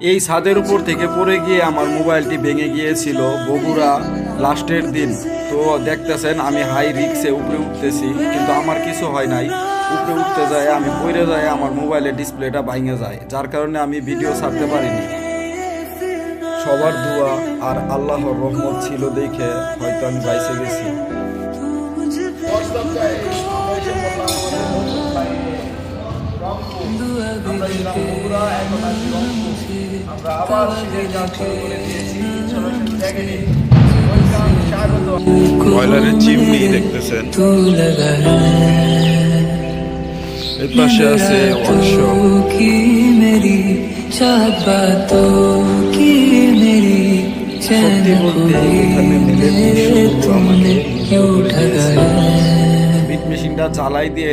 এই ছাদের উপর থেকে পড়ে গিয়ে আমার মোবাইলটি ভেঙে গিয়েছিল বগুড়া লাস্টের দিন। তো দেখতেছেন আমি হাই রিক্সে উপরে উঠতেছি কিন্তু আমার কিছু হয় নাই। উপরে উঠতে যায় আমি পড়ে যায় আমার মোবাইলের ডিসপ্লেটা ভাঙে যায় যার কারণে আমি ভিডিও ছাড়তে পারিনি। সবার দোয়া আর আল্লাহর রহমত ছিল দেখে হয়তো আমি বাইসে গেছি। আমরা আবার সেই গান শুরু করে চিমনি দেখতেছেন। পাশে আছে ওয়ার্কশপ বিট মেশিনটা চালাই দিয়ে